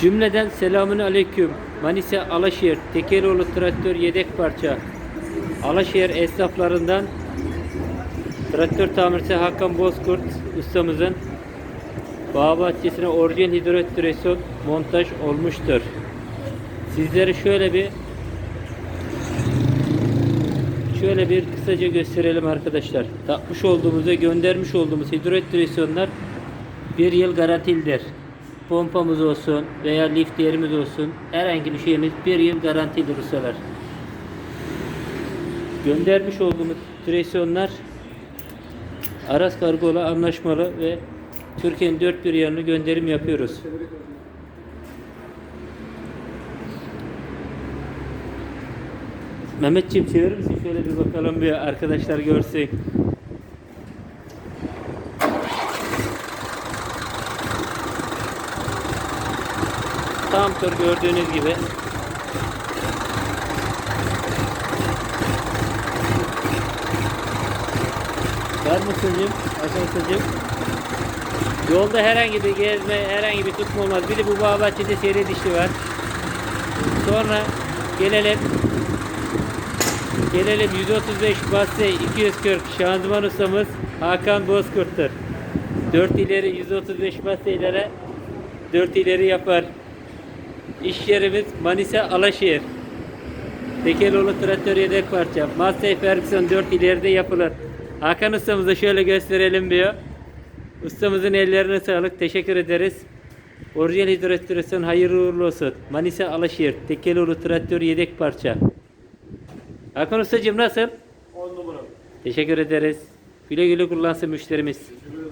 Cümleden selamun aleyküm. Manisa Alaşehir Tekeroğlu traktör yedek parça. Alaşehir esnaflarından traktör tamircisi Hakan Bozkurt ustamızın bağ bahçesine orijinal hidrolik direksiyon montaj olmuştur. Sizlere şöyle bir şöyle bir kısaca gösterelim arkadaşlar. Takmış olduğumuz ve göndermiş olduğumuz hidrolik direksiyonlar bir yıl garantilidir. Pompamız olsun veya lift yerimiz olsun herhangi bir şeyimiz bir yıl garantilidir ustalar. Göndermiş olduğumuz direksiyonlar Aras Kargo'la anlaşmalı ve Türkiye'nin dört bir yanına gönderim yapıyoruz. Mehmetciğim çevirir misin? Şöyle bir bakalım bir arkadaşlar görsün. Tam tur gördüğünüz gibi. Var mısıncım? Arkadaşlarcığım. Yolda herhangi bir gezme, herhangi bir tutma olmaz. Bir bu bağ bahçede seri dişli var. Sonra gelelim Gelelim 135 basse 240 şanzıman ustamız Hakan Bozkurt'tur. 4 ileri 135 basselere 4 ileri yapar. İş yerimiz Manisa Alaşehir. Tekeloğlu traktör yedek parça. Massey Ferguson 4 ileride yapılır. Hakan ustamıza şöyle gösterelim diyor. Ustamızın ellerine sağlık. Teşekkür ederiz. Orijinal hidrolik hayırlı uğurlu olsun. Manisa Alaşehir. Tekeloğlu traktör yedek parça. Hakan ustacığım nasıl? 10 numara. Teşekkür ederiz. Güle güle kullansın müşterimiz. Güle